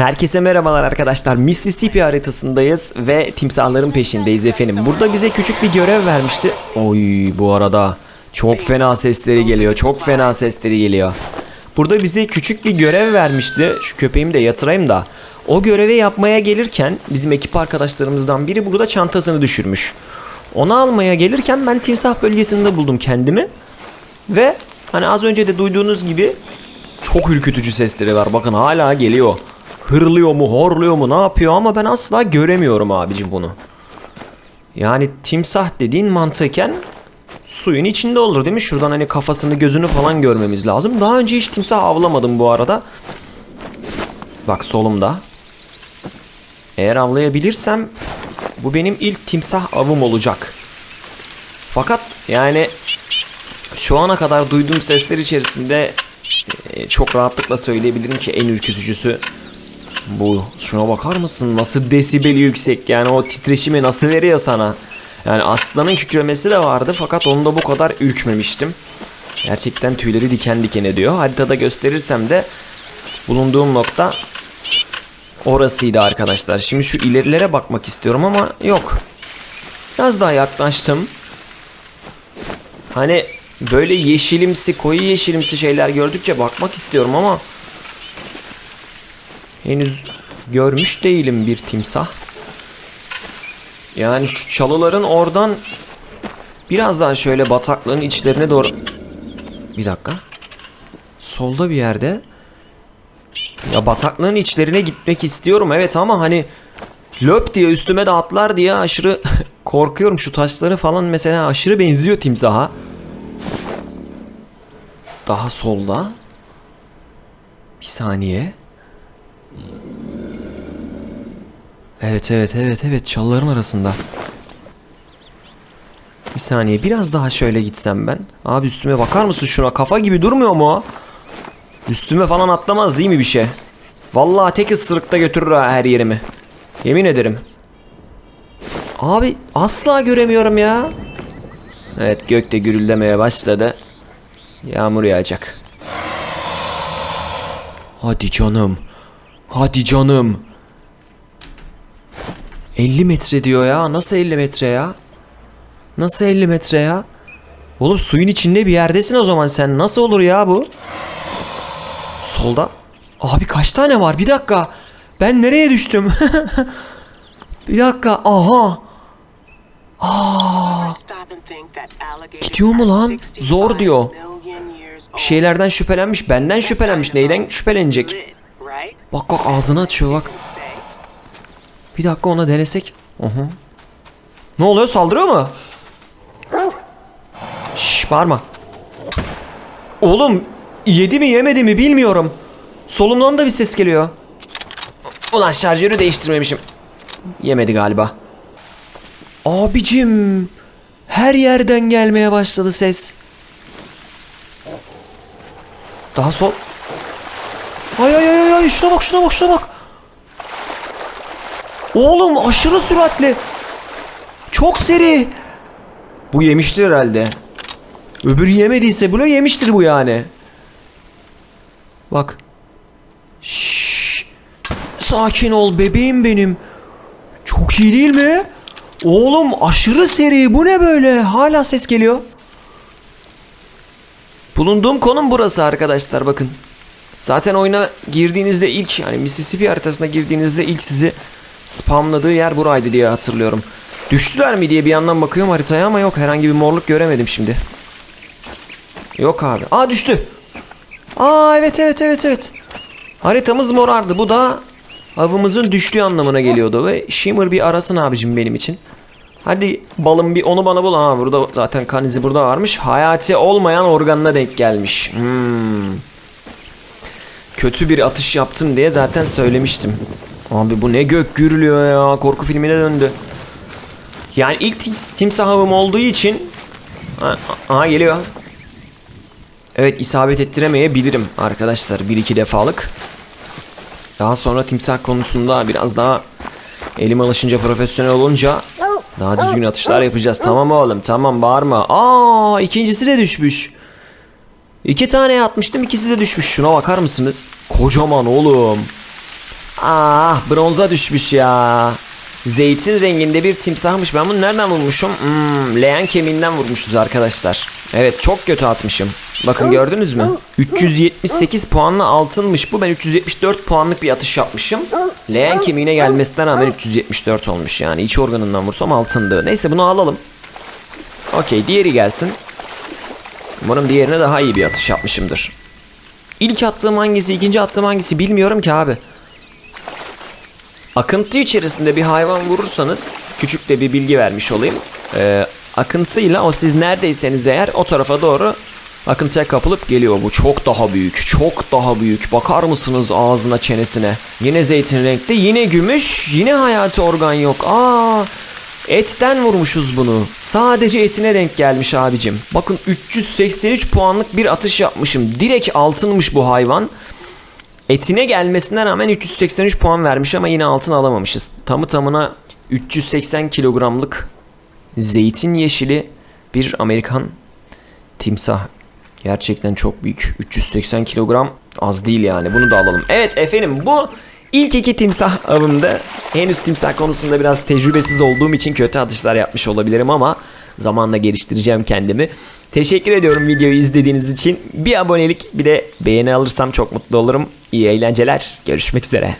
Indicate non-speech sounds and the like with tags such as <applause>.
Herkese merhabalar arkadaşlar. Mississippi haritasındayız ve timsahların peşindeyiz efendim. Burada bize küçük bir görev vermişti. Oy bu arada çok fena sesleri geliyor. Çok fena sesleri geliyor. Burada bize küçük bir görev vermişti. Şu köpeğimi de yatırayım da. O görevi yapmaya gelirken bizim ekip arkadaşlarımızdan biri burada çantasını düşürmüş. Onu almaya gelirken ben timsah bölgesinde buldum kendimi. Ve hani az önce de duyduğunuz gibi çok ürkütücü sesleri var. Bakın hala geliyor. Hırlıyor mu, horluyor mu, ne yapıyor ama ben asla göremiyorum abicim bunu. Yani timsah dediğin mantıken suyun içinde olur değil mi? Şuradan hani kafasını, gözünü falan görmemiz lazım. Daha önce hiç timsah avlamadım bu arada. Bak solumda. Eğer avlayabilirsem bu benim ilk timsah avım olacak. Fakat yani şu ana kadar duyduğum sesler içerisinde e, çok rahatlıkla söyleyebilirim ki en ürkütücüsü bu. Şuna bakar mısın? Nasıl desibeli yüksek yani o titreşimi nasıl veriyor sana? Yani aslanın kükremesi de vardı fakat onda bu kadar ürkmemiştim. Gerçekten tüyleri diken diken ediyor. Haritada gösterirsem de bulunduğum nokta orasıydı arkadaşlar. Şimdi şu ilerilere bakmak istiyorum ama yok. Biraz daha yaklaştım. Hani böyle yeşilimsi, koyu yeşilimsi şeyler gördükçe bakmak istiyorum ama henüz görmüş değilim bir timsah. Yani şu çalıların oradan biraz daha şöyle bataklığın içlerine doğru bir dakika. Solda bir yerde ya bataklığın içlerine gitmek istiyorum evet ama hani löp diye üstüme de atlar diye aşırı <laughs> korkuyorum şu taşları falan mesela aşırı benziyor timsaha. Daha solda. Bir saniye. Evet evet evet evet çalıların arasında. Bir saniye biraz daha şöyle gitsem ben. Abi üstüme bakar mısın şuna kafa gibi durmuyor mu? Üstüme falan atlamaz değil mi bir şey? Vallahi tek ısırıkta götürür her yerimi. Yemin ederim. Abi asla göremiyorum ya. Evet gökte gürüllemeye başladı. Yağmur yağacak. Hadi canım. Hadi canım. 50 metre diyor ya. Nasıl 50 metre ya? Nasıl 50 metre ya? Oğlum suyun içinde bir yerdesin o zaman sen. Nasıl olur ya bu? Solda. Abi kaç tane var? Bir dakika. Ben nereye düştüm? <laughs> bir dakika. Aha. Gidiyor mu lan? Zor diyor. Bir şeylerden şüphelenmiş. Benden şüphelenmiş. Neyden şüphelenecek? Bak bak ağzını açıyor bak. Bir dakika ona denesek. Hı. Ne oluyor saldırıyor mu? Şşş bağırma. Oğlum yedi mi yemedi mi bilmiyorum. Solumdan da bir ses geliyor. Ulan şarjörü değiştirmemişim. Yemedi galiba. Abicim her yerden gelmeye başladı ses. Daha sol. Ay ay ay ay şuna bak şuna bak şuna bak. Oğlum aşırı süratli. Çok seri. Bu yemiştir herhalde. Öbürü yemediyse bunu yemiştir bu yani. Bak. Şşş. Sakin ol bebeğim benim. Çok iyi değil mi? Oğlum aşırı seri. Bu ne böyle? Hala ses geliyor. Bulunduğum konum burası arkadaşlar bakın. Zaten oyuna girdiğinizde ilk yani Mississippi haritasına girdiğinizde ilk sizi spamladığı yer buraydı diye hatırlıyorum. Düştüler mi diye bir yandan bakıyorum haritaya ama yok herhangi bir morluk göremedim şimdi. Yok abi. Aa düştü. Aa evet evet evet evet. Haritamız morardı. Bu da avımızın düştüğü anlamına geliyordu ve Shimmer bir arasın abicim benim için. Hadi balım bir onu bana bul. Ha burada zaten kan izi burada varmış. Hayati olmayan organına denk gelmiş. Hmm. Kötü bir atış yaptım diye zaten söylemiştim. Abi bu ne gök gürülüyor ya. Korku filmine döndü. Yani ilk tim- timsah avım olduğu için Ha- Aha geliyor. Evet isabet ettiremeyebilirim arkadaşlar bir iki defalık. Daha sonra timsah konusunda biraz daha elim alışınca profesyonel olunca daha düzgün atışlar yapacağız. Tamam oğlum tamam bağırma. Aa ikincisi de düşmüş. İki tane atmıştım ikisi de düşmüş. Şuna bakar mısınız? Kocaman oğlum. Ah bronza düşmüş ya. Zeytin renginde bir timsahmış. Ben bunu nereden vurmuşum? Hmm, leğen kemiğinden vurmuşuz arkadaşlar. Evet çok kötü atmışım. Bakın gördünüz mü? 378 puanlı altınmış bu. Ben 374 puanlık bir atış yapmışım. Leğen kemiğine gelmesinden rağmen 374 olmuş yani. İç organından vursam altındı. Neyse bunu alalım. Okey diğeri gelsin. Umarım diğerine daha iyi bir atış yapmışımdır. İlk attığım hangisi, ikinci attığım hangisi bilmiyorum ki abi. Akıntı içerisinde bir hayvan vurursanız küçük de bir bilgi vermiş olayım. Ee, akıntıyla o siz neredeyseniz eğer o tarafa doğru akıntıya kapılıp geliyor. Bu çok daha büyük. Çok daha büyük. Bakar mısınız ağzına çenesine? Yine zeytin renkte. Yine gümüş. Yine hayati organ yok. Aa Etten vurmuşuz bunu. Sadece etine denk gelmiş abicim. Bakın 383 puanlık bir atış yapmışım. Direkt altınmış bu hayvan. Etine gelmesine rağmen 383 puan vermiş ama yine altın alamamışız. Tamı tamına 380 kilogramlık zeytin yeşili bir Amerikan timsah. Gerçekten çok büyük. 380 kilogram az değil yani. Bunu da alalım. Evet efendim bu ilk iki timsah avımda. Henüz timsah konusunda biraz tecrübesiz olduğum için kötü atışlar yapmış olabilirim ama zamanla geliştireceğim kendimi. Teşekkür ediyorum videoyu izlediğiniz için. Bir abonelik bir de beğeni alırsam çok mutlu olurum. İyi eğlenceler. Görüşmek üzere.